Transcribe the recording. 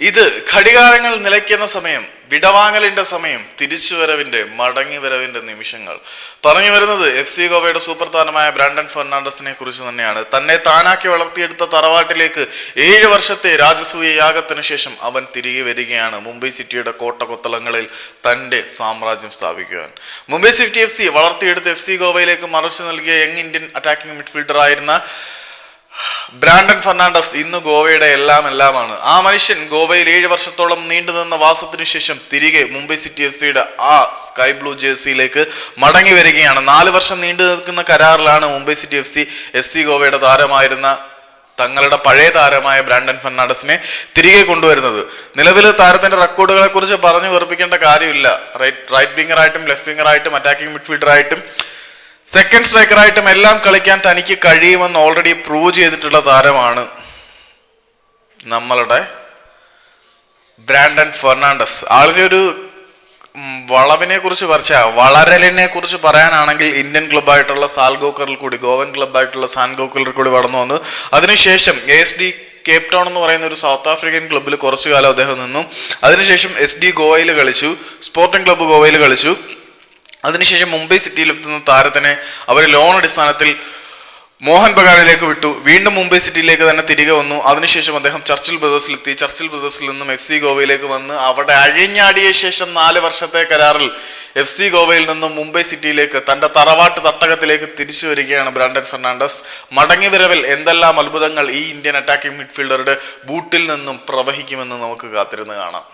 ഇത് ഘടികാരങ്ങൾ നിലയ്ക്കുന്ന സമയം വിടവാങ്ങലിന്റെ സമയം തിരിച്ചുവരവിന്റെ മടങ്ങിവരവിന്റെ നിമിഷങ്ങൾ. പറഞ്ഞു വരുന്നത് എഫ് സി ഗോവയുടെ സൂപ്പർ താരമായ ബ്രാൻഡൻ ഫെർണാണ്ടസിനെ കുറിച്ച് തന്നെയാണ്. തന്നെ താനാക്കി വളർത്തിയെടുത്ത തറവാട്ടിലേക്ക് ഏഴ് വർഷത്തെ രാജസൂയ യാഗത്തിന് ശേഷം അവൻ തിരികെ വരികയാണ്. മുംബൈ സിറ്റിയുടെ കോട്ട കൊത്തളങ്ങളിൽ തന്റെ സാമ്രാജ്യം സ്ഥാപിക്കുവാൻ. മുംബൈ സിറ്റി എഫ് സി വളർത്തിയെടുത്ത് എഫ് സി ഗോവയിലേക്ക് മറച്ചു നൽകിയ യങ് ഇന്ത്യൻ അറ്റാക്കിംഗ് മിഡ്ഫീൽഡർ ആയിരുന്ന ബ്രാൻഡൻ ഫെർണാണ്ടസ് ഇന്ന് ഗോവയുടെ എല്ലാം എല്ലാമാണ്. ആ മനുഷ്യൻ ഗോവയിൽ ഏഴ് വർഷത്തോളം നീണ്ടുനിന്ന വാസത്തിനു ശേഷം തിരികെ മുംബൈ സിറ്റി എഫ് സിയുടെ ആ സ്കൈ ബ്ലൂ ജേഴ്സിയിലേക്ക് മടങ്ങി വരികയാണ്. നാല് വർഷം നീണ്ടു നിൽക്കുന്ന കരാറിലാണ് Mumbai City F C S C ഗോവയുടെ താരമായിരുന്ന തങ്ങളുടെ പഴയ താരമായ ബ്രാൻഡൻ ഫെർണാണ്ടസിനെ തിരികെ കൊണ്ടുവരുന്നത്. നിലവിൽ താരത്തിന്റെ റെക്കോർഡുകളെ കുറിച്ച് പറഞ്ഞു വെറുപ്പിക്കേണ്ട കാര്യമില്ല. റൈറ്റ് റൈറ്റ് വിംഗറായിട്ടും ലെഫ്റ്റ് വിംഗറായിട്ടും അറ്റാക്കിംഗ് മിഡ്ഫീൽഡറായിട്ടും സെക്കൻഡ് സ്ട്രൈക്കറായിട്ടും എല്ലാം കളിക്കാൻ തനിക്ക് കഴിയുമെന്ന് ഓൾറെഡി പ്രൂവ് ചെയ്തിട്ടുള്ള താരമാണ് നമ്മളുടെ ബ്രാൻഡൻ ഫെർണാണ്ടസ്. ആളുടെ ഒരു വളവിനെ കുറിച്ച് പറിച്ച വളരലിനെ കുറിച്ച് പറയാനാണെങ്കിൽ ഇന്ത്യൻ ക്ലബ്ബായിട്ടുള്ള സാൽഗോക്കറിൽ കൂടി ഗോവൻ ക്ലബ്ബായിട്ടുള്ള സാൻഗോക്കറിൽ കൂടി വളർന്നു വന്നു അതിനുശേഷം എസ് ഡി കേപ്പ് ടൗൺ എന്ന് പറയുന്ന ഒരു സൗത്ത് ആഫ്രിക്കൻ ക്ലബ്ബിൽ കുറച്ചു കാലം അദ്ദേഹം നിന്നു. അതിനുശേഷം എസ് ഡി ഗോവയിൽ കളിച്ചു സ്പോർട്ടിംഗ് ക്ലബ്ബ് ഗോവയിൽ കളിച്ചു. അതിനുശേഷം മുംബൈ സിറ്റിയിൽ എത്തുന്ന താരത്തിനെ അവർ ലോൺ അടിസ്ഥാനത്തിൽ മോഹൻ ബഗാനിലേക്ക് വിട്ടു. വീണ്ടും മുംബൈ സിറ്റിയിലേക്ക് തന്നെ തിരികെ വന്നു. അതിനുശേഷം അദ്ദേഹം ചർച്ചിൽ ബ്രദേഴ്സിലെത്തി ചർച്ചിൽ ബ്രദേഴ്സിൽ നിന്നും എഫ് സി ഗോവയിലേക്ക് വന്ന് അവിടെ അഴിഞ്ഞാടിയ ശേഷം നാല് വർഷത്തെ കരാറിൽ എഫ് സി ഗോവയിൽ നിന്നും മുംബൈ സിറ്റിയിലേക്ക് തന്റെ തറവാട്ട് തട്ടകത്തിലേക്ക് തിരിച്ചു വരികയാണ് ബ്രാൻഡൻ ഫെർണാണ്ടസ്. മടങ്ങി വരവിൽ എന്തെല്ലാം അത്ഭുതങ്ങൾ ഈ ഇന്ത്യൻ അറ്റാക്കിംഗ് മിഡ്ഫീൽഡറുടെ ബൂട്ടിൽ നിന്നും പ്രവഹിക്കുമെന്ന് നമുക്ക് കാത്തിരുന്ന് കാണാം.